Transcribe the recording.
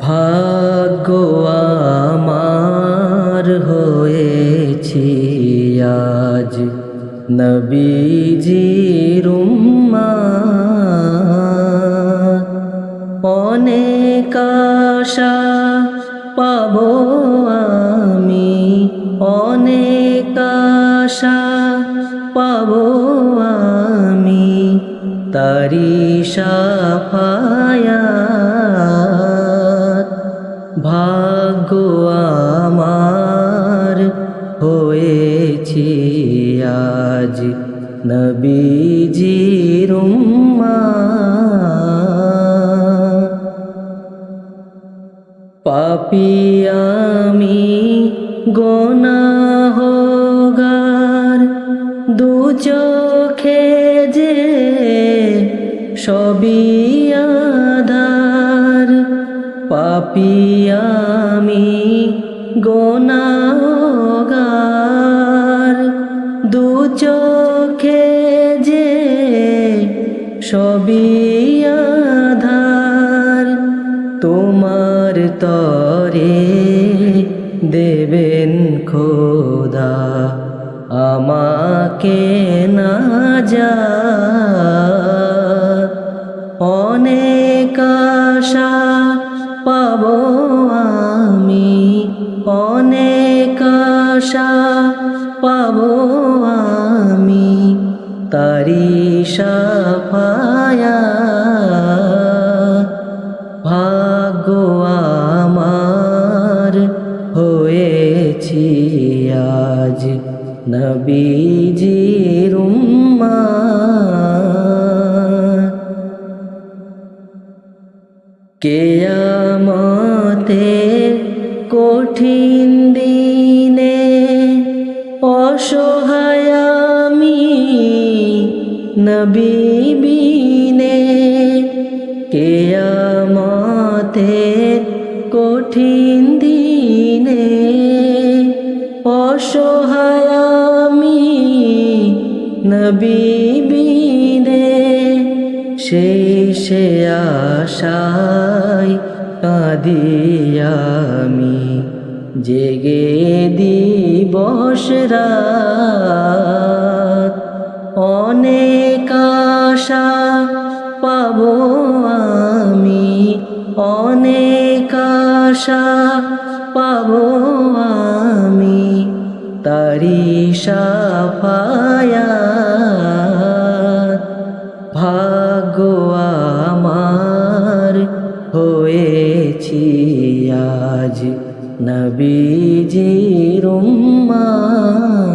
ভাগ্য আমার হয়েছি আজ। নবীজির। অনেক আশা পাবো আমি। অনেক আশা পাবো আমি। তারি সাফায়াত ভাগ্য আমার হয়েছি আজ উম্মাত। পাপি আমি গোনাহগার দু চোখে যে আধার পাপি আমি গোনাহগার দু চোখে যে সবই আধার, তোমার তরে দেবেন খোদা। আমাকে না যা সাফায়া ভাগ্য আমার হয়েছি আজ নবীজির উম্মাত। কেয়ামতে কঠিন দিনে অসহায় আমি নবী বিনে কেয়ামতে কঠিন দিনে অসহায় আমি নবী বিনে সেই সে আশায় কাঁদি আমি, জেগে দিবস রাত। আশা পাবো আমি, অনেক আশা পাবো আমি, তারি সাফায়াত ভাগ্য আমার হয়েছি আজ নবীজির উম্মাত।